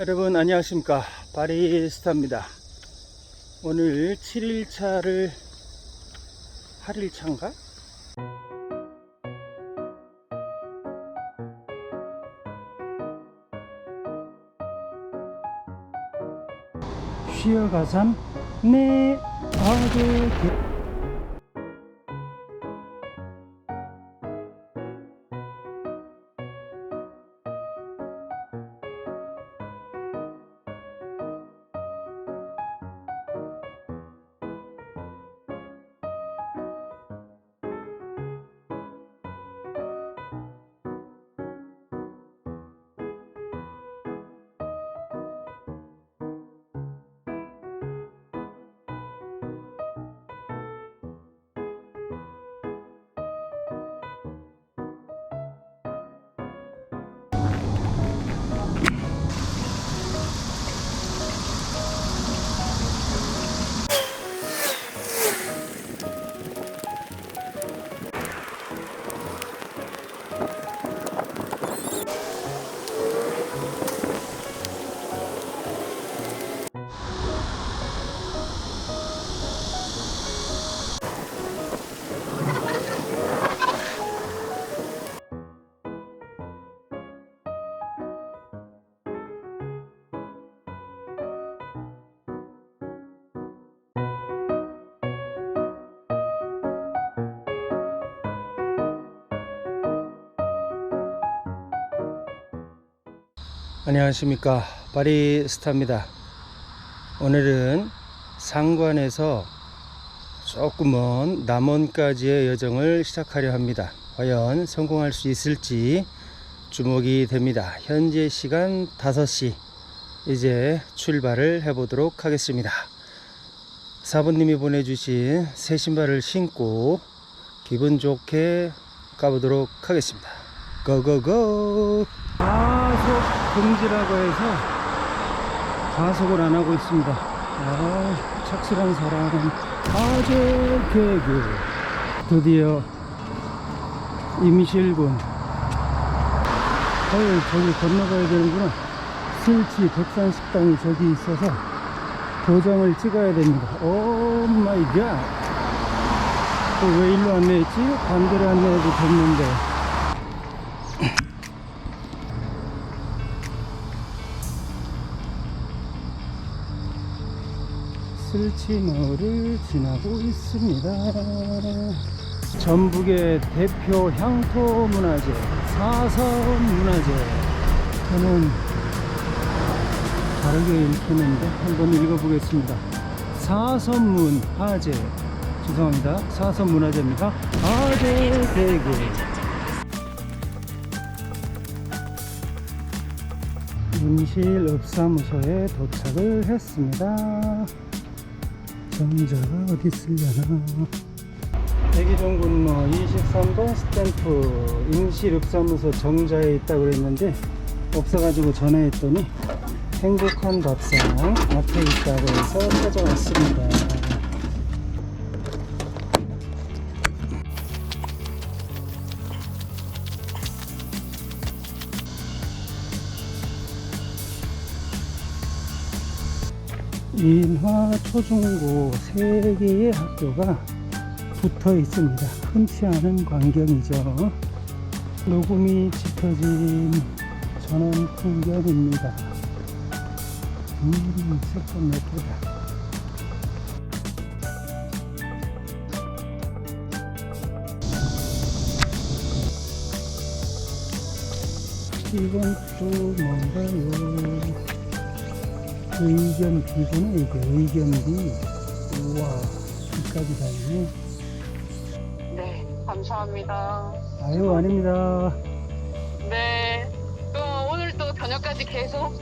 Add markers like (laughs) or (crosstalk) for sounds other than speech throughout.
여러분 안녕하십니까? 바리스타입니다. 오늘 7일차를 8일차인가? 쉬어가삼 네 아주 안녕하십니까. 바리스타입니다. 오늘은 상관에서 조금 먼 남원까지의 여정을 시작하려 합니다. 과연 성공할 수 있을지 주목이 됩니다. 현재 시간 5시. 이제 출발을 해 보도록 하겠습니다. 사부님이 보내주신 새 신발을 신고 기분 좋게 가보도록 하겠습니다. 고고고 가속 금지라고 해서 가속을 안 하고 있습니다. 아, 착실한 사람 아재 개그 드디어 임실군 헐 저기 건너가야 되는구나 술치 백산 식당이 저기 있어서 도장을 찍어야 됩니다. 오 마이 갓. 또왜 일로 안내했지? 반대로 안내해도 됐는데. 슬치마을을 지나고 있습니다. 전북의 대표 향토 문화재, 사선 문화재. 저는 다르게 읽히는데 한번 읽어보겠습니다. 사선문 화재. 죄송합니다. 사선 문화재입니다. 화재 대교. 임실읍사무소에 도착을 했습니다. 정자가 어디 있으려나? 대기종 근무 23번 스탬프 임실읍사무소 정자에 있다고 그랬는데 없어가지고 전화했더니 행복한 밥상 앞에 있다고 해서 찾아왔습니다. 인화 초중고 세 개의 학교가 붙어 있습니다. 흔치 않은 광경이죠. 녹음이 짙어진 전원 풍경입니다. 음, 색감 예쁘다. 이건 또 뭔가요? 의견 비구나 이게 의견 비 우와 비까지 다 있네 네, 감사합니다. 아유 아닙니다 네, 또 오늘 또 저녁까지 계속.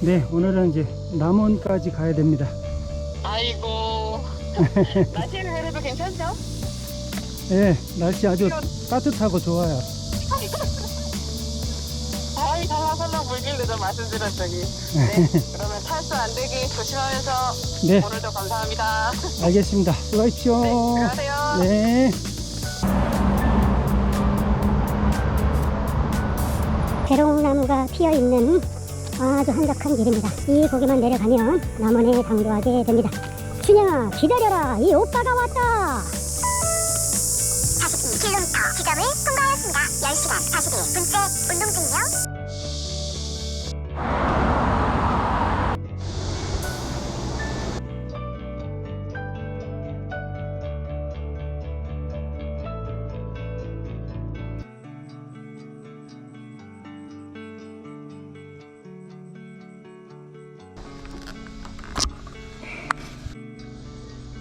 네 오늘은 이제 남원까지 가야 됩니다 아이고. (laughs) 날씨는 그래도 괜찮죠? 네 날씨 아주 따뜻하고 좋아요 바람이 살랑살랑 불길래 좀 말씀드렸더니. (laughs) 네, 그러면 탈수 안 되게 조심하면서 네 오늘도 감사합니다. 알겠습니다 수고하십시오 네, 들어가세요. 네. 대롱나무가 피어 있는 아주 한적한 길입니다. 이 고개만 내려가면 남원에 당도하게 됩니다. 춘향아 기다려라 이 오빠가 왔다. 42km 지점을 통과하였습니다. 10시간 41분째 운동 중이요.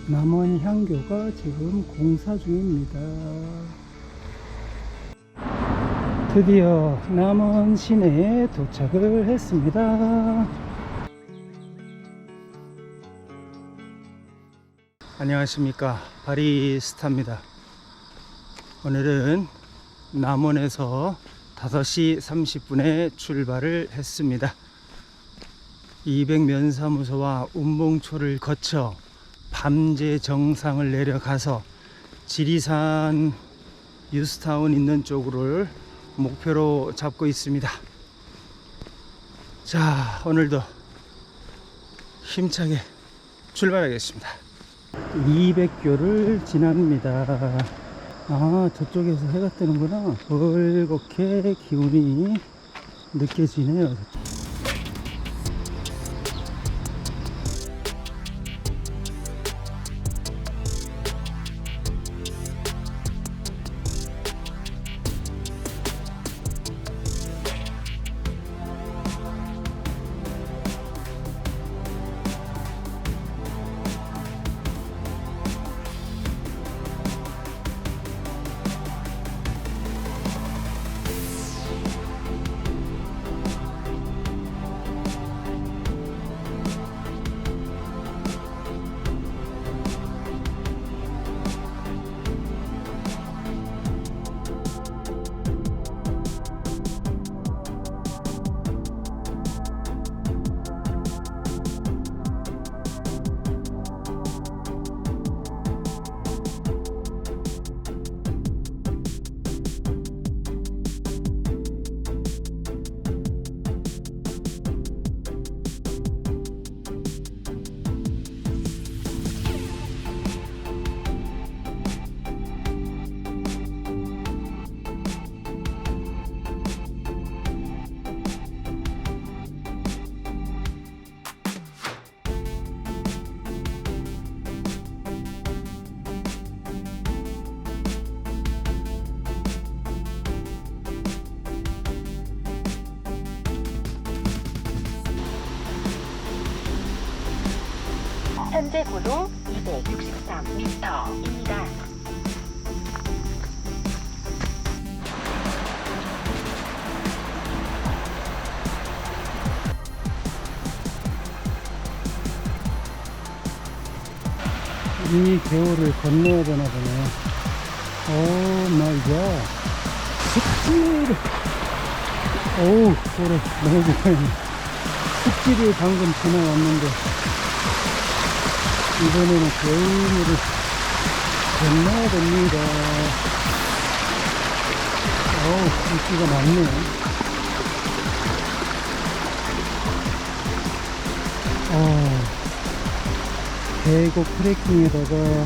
남원 향교가 지금 공사 중입니다. 드디어 남원 시내에 도착을 했습니다. 안녕하십니까. 바리스타입니다. 오늘은 남원에서 5시 30분에 출발을 했습니다. 200면사무소와 운봉초를 거쳐 밤제 정상을 내려가서 지리산 유스타운 있는 쪽으로 목표로 잡고 있습니다. 자, 오늘도 힘차게 출발하겠습니다. 200교를 지납니다. 아, 저쪽에서 해가 뜨는구나. 벌겋게 기운이 느껴지네요. 현재 고도 263m입니다. 이 개울을 건너야 되나 보네. 오 마이 갓. 습질. 오우, 소리 너무 좋아요. 습질이 방금 지나왔는데, 이번에는 개울을 건너야 됩니다. 어우, 인기가 많네. 어. 계곡 트레킹에다가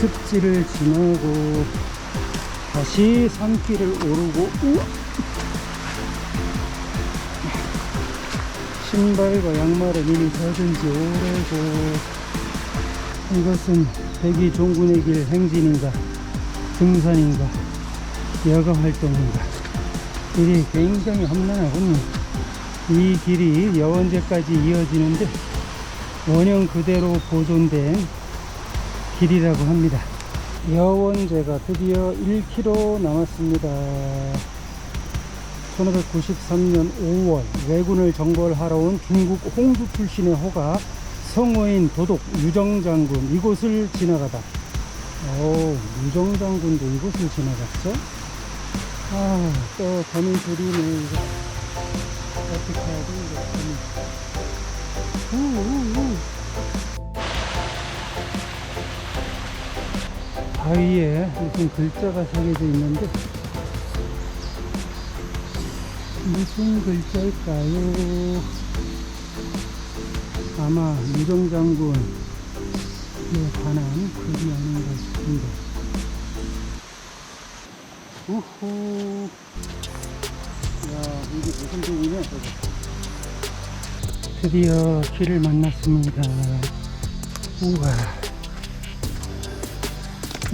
습지를 지나고 다시 산길을 오르고 우와! 신발과 양말은 이미 젖은 지 오래고 이것은 대기 종군의 길 행진인가 등산인가 여가 활동인가 길이 굉장히 험난하군요 이 길이 여원제까지 이어지는데 원형 그대로 보존된 길이라고 합니다. 여원제가 드디어 1km 남았습니다. 1593년 5월 왜군을 정벌하러 온 중국 홍두 출신의 호가 성어인 도독 유정장군 이곳을 지나가다 오 유정장군도 이곳을 지나갔어? 아또 거미 소리네 이거 어떻게 해야 돼 이거 우우우. 바위에 무슨 글자가 새겨져 있는데 무슨 글자일까요? 아마 유정 장군에 관한 글이 아닌가 싶은데. 우후. 야, 이게 무슨 종이냐, 저거. 드디어 길을 만났습니다. 우와.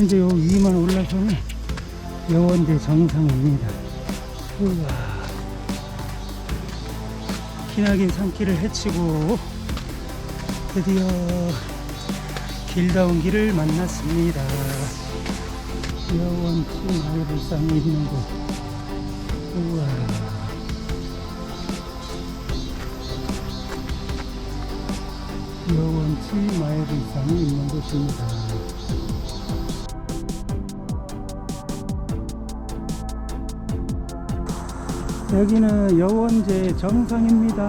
이제 요 위만 올라서면 여원대 정상입니다. 우와. 기나긴 산길을 헤치고 드디어 길다운 길을 만났습니다. 여원치 마을일상이 있는 곳. 우와. 여원치 마을일상이 있는 곳입니다. 여기는 여원제 정상입니다.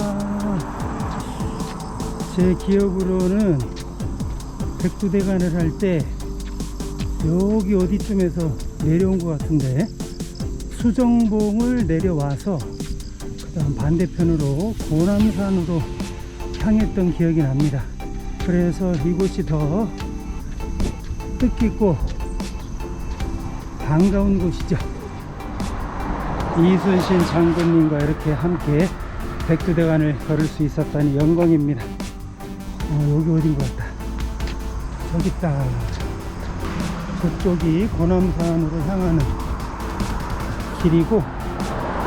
제 기억으로는 백두대간을 할 때 여기 어디쯤에서 내려온 것 같은데 수정봉을 내려와서 그 다음 반대편으로 고남산으로 향했던 기억이 납니다. 그래서 이곳이 더 뜻깊고 반가운 곳이죠. 이순신 장군님과 이렇게 함께 백두대간을 걸을 수 있었다니 영광입니다. 어, 여기 어딘 것 같다. 저기 있다. 저쪽이 고남산으로 향하는 길이고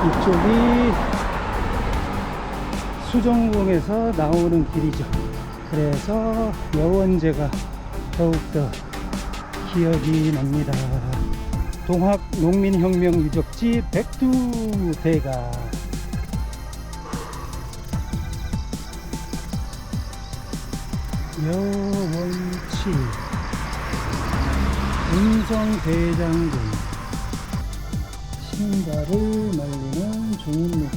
이쪽이 수정봉에서 나오는 길이죠. 그래서 여원제가 더욱더 기억이 납니다. 동학 농민혁명 유적지 백두대가 여원치 운성대장군 신가를 말리는 중입니다.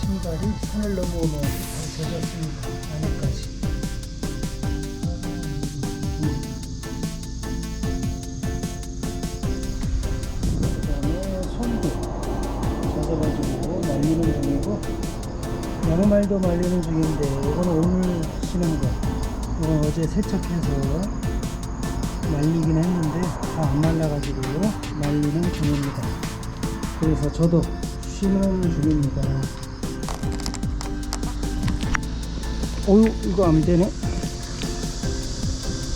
신발이 산을 넘어오면 잘 젖었습니다. 안에까지. 그 다음에 손도 젖어가지고 말리는 중이고 양말도 말리는 중인데 이거는 오늘 신은 거. 이건 어제 세척해서 말리긴 했는데 다 안 말라가지고 말리는 중입니다. 그래서 저도 쉬는 중입니다. 어유 이거 안 되네.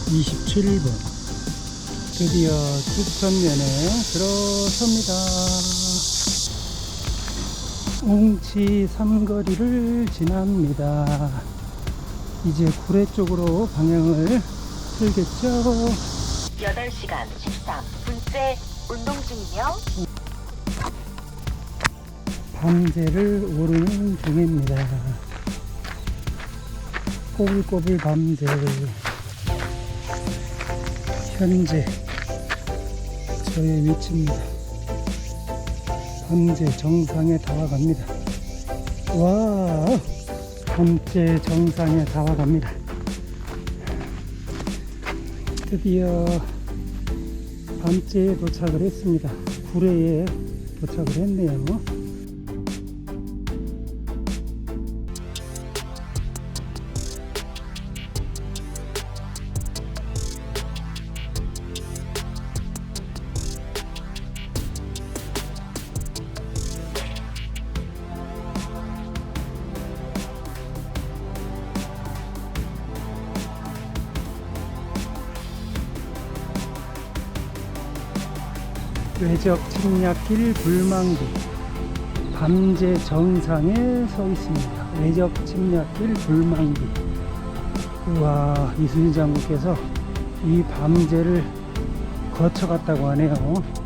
27번. 드디어 주천면에 들어섭니다. 웅치 삼거리를 지납니다. 이제 구례 쪽으로 방향을 틀겠죠. 8시간 13분째 운동 중이며 밤새를 오르는 중입니다. 꼬불꼬불 밤새. 현재 저의 위치입니다. 밤새 정상에 다가갑니다. 와, 밤새 정상에 다가갑니다. 드디어 밤새에 도착을 했습니다. 구례에 도착을 했네요. 외적 침략길 불망기 밤제 정상에 서 있습니다. 외적 침략길 불망기 우와 이순신 장군께서 이 밤제를 거쳐갔다고 하네요.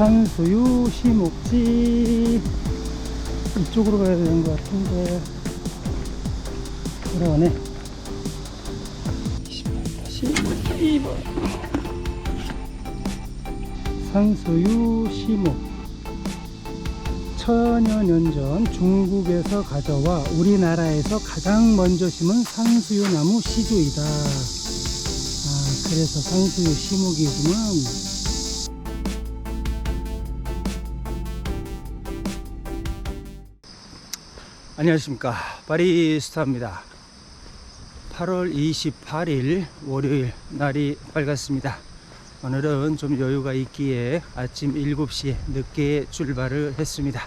산수유 시목지 이쪽으로 가야 되는 것 같은데 그러네 28-2번 산수유 시목 천여 년 전 중국에서 가져와 우리나라에서 가장 먼저 심은 산수유 나무 시조이다. 아, 그래서 산수유 시목이구만. 안녕하십니까. 바리스타입니다. 8월 28일 월요일 날이 밝았습니다. 오늘은 좀 여유가 있기에 아침 7시에 늦게 출발을 했습니다.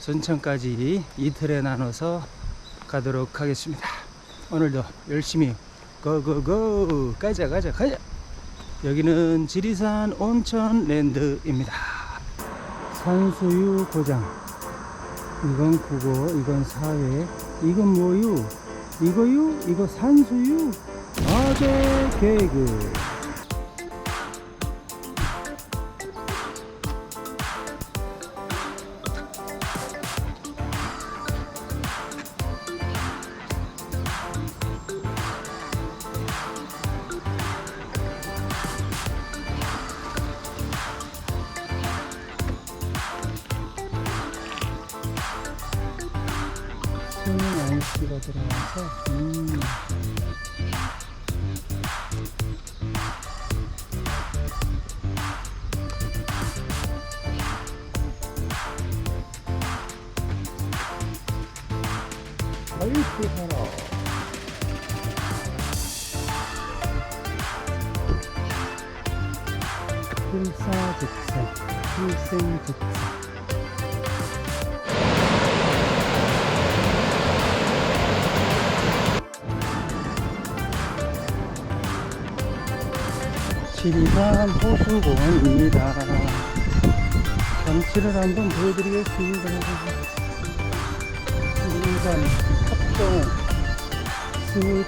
순천까지 이틀에 나눠서 가도록 하겠습니다. 오늘도 열심히 고고고 가자 가자 가자 여기는 지리산 온천랜드입니다. 산수유 고장 이건 국어 이건 사회 이건 뭐유? 이거유? 이거 산수유? 아재 개그 안씨가 들어 지리산 호수공원입니다. 경치를 한번 보여드리겠습니다. 지리산 합정 스타일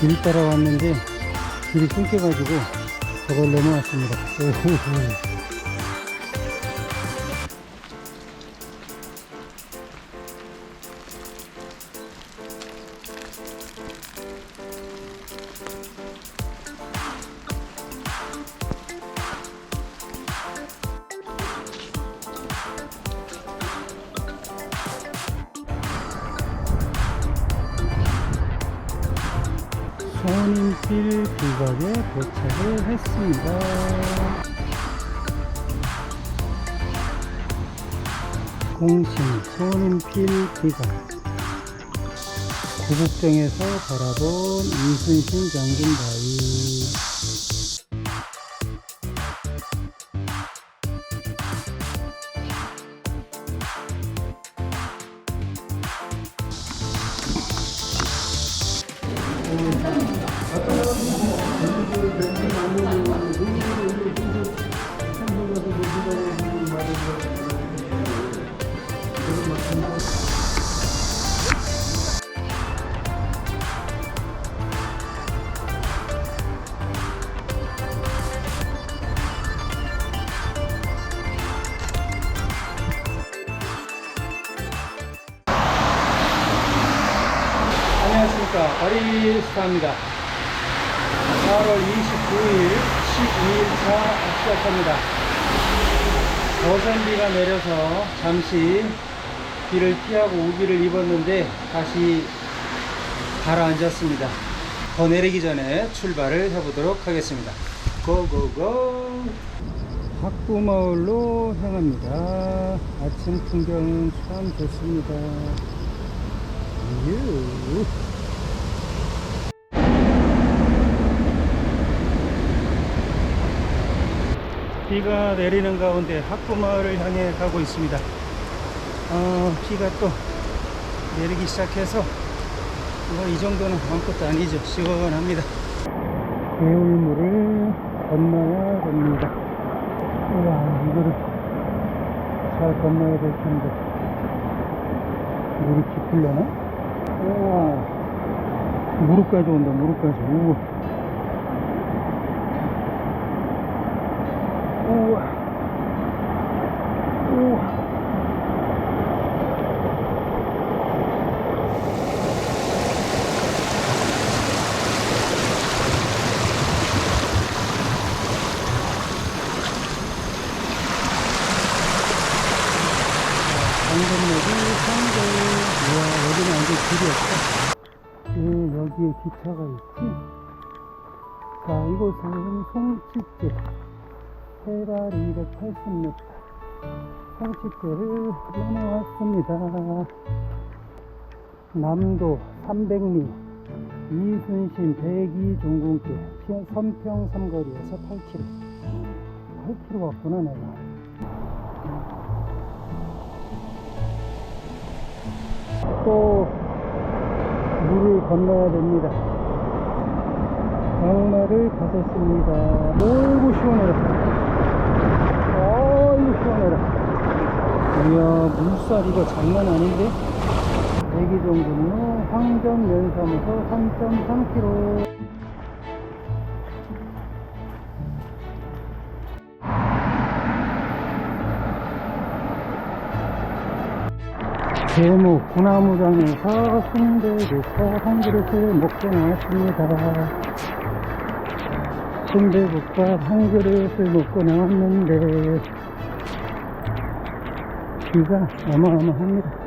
길 따라왔는데 길이 끊겨가지고 저걸 넘어왔습니다. (laughs) 부각에 도착을 했습니다. 공신 손인필 부각 구북정에서 바라본 이순신 장군 바위 안녕 바리스타입니다. 4월 29일 12일차 시작합니다. 거센 비가 내려서 잠시 비를 피하고 우비를 입었는데 다시 가라앉았습니다. 더 내리기 전에 출발을 해보도록 하겠습니다. 고고고! 학부마을로 향합니다. 아침 풍경은 참 좋습니다. 유. 비가 내리는 가운데 학부마을을 향해 가고 있습니다. 어, 비가 또 내리기 시작해서 뭐 이 정도는 아무것도 아니죠. 시원합니다. 개울물을 건너야 됩니다. 우와, 이거를 잘 건너야 될 텐데. 물이 깊으려나? 우와. 무릎까지 온다, 무릎까지. 우와. 여기에 기차가 있지? 자, 이곳은 송치제. 해발 280m. 송치제를 넘어왔습니다. 남도 300리. 이순신 대기 종군길. 선평 삼거리에서 8km. 8km 갔구나, 내가. 또 물을 건너야 됩니다. 양말을 벗었습니다. 너무 시원해라. 어이 시원해라. 이야 물살 이거 장난 아닌데? 대기종군로 면사무소 3.3km. 대목 구나무장에서 순대국과 한 그릇을 먹고 나왔습니다. 순대국밥 한 그릇을 먹고 나왔는데 비가 어마어마합니다.